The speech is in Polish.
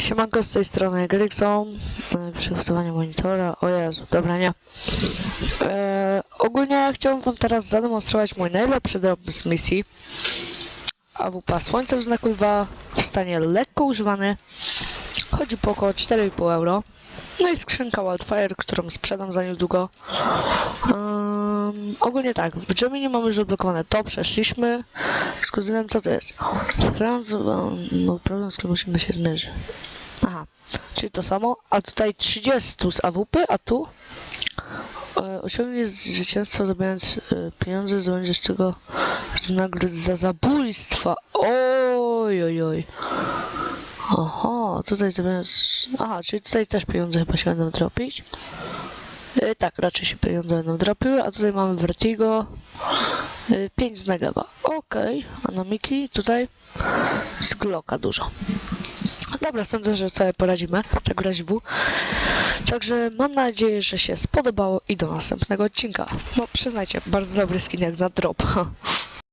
Siemanko z tej strony Grygson, e, przygotowanie monitora, o Jezu, dobra nie. E, ogólnie chciałbym wam teraz zademonstrować mój najlepszy drop z misji. AWP Słońce w znaku lwa w stanie lekko używany. Chodzi po około 4,5 euro. No i skrzynka Wildfire, którą sprzedam za niedługo. Um, ogólnie tak, w Geminie mamy już odblokowane to, przeszliśmy. Z kuzynem co to jest? Franc, no problem, z którym musimy się zmierzyć. Aha, czyli to samo, a tutaj 30 z AWP, a tu e, osiągnie zwycięstwo zabierając e, pieniądze, zdobędziesz czego z nagród za zabójstwa. Oj, oj, oj. Oho, tutaj zabierając... Aha, czyli tutaj też pieniądze chyba się będą dropić. E, tak, raczej się pieniądze będą dropiły, a tutaj mamy Vertigo. 5 z Negaba. Okej, a na Miki tutaj z Glocka dużo. Dobra, sądzę, że sobie poradzimy, tak razie W. Także mam nadzieję, że się spodobało i do następnego odcinka. No przyznajcie, bardzo dobry skin jak na drop.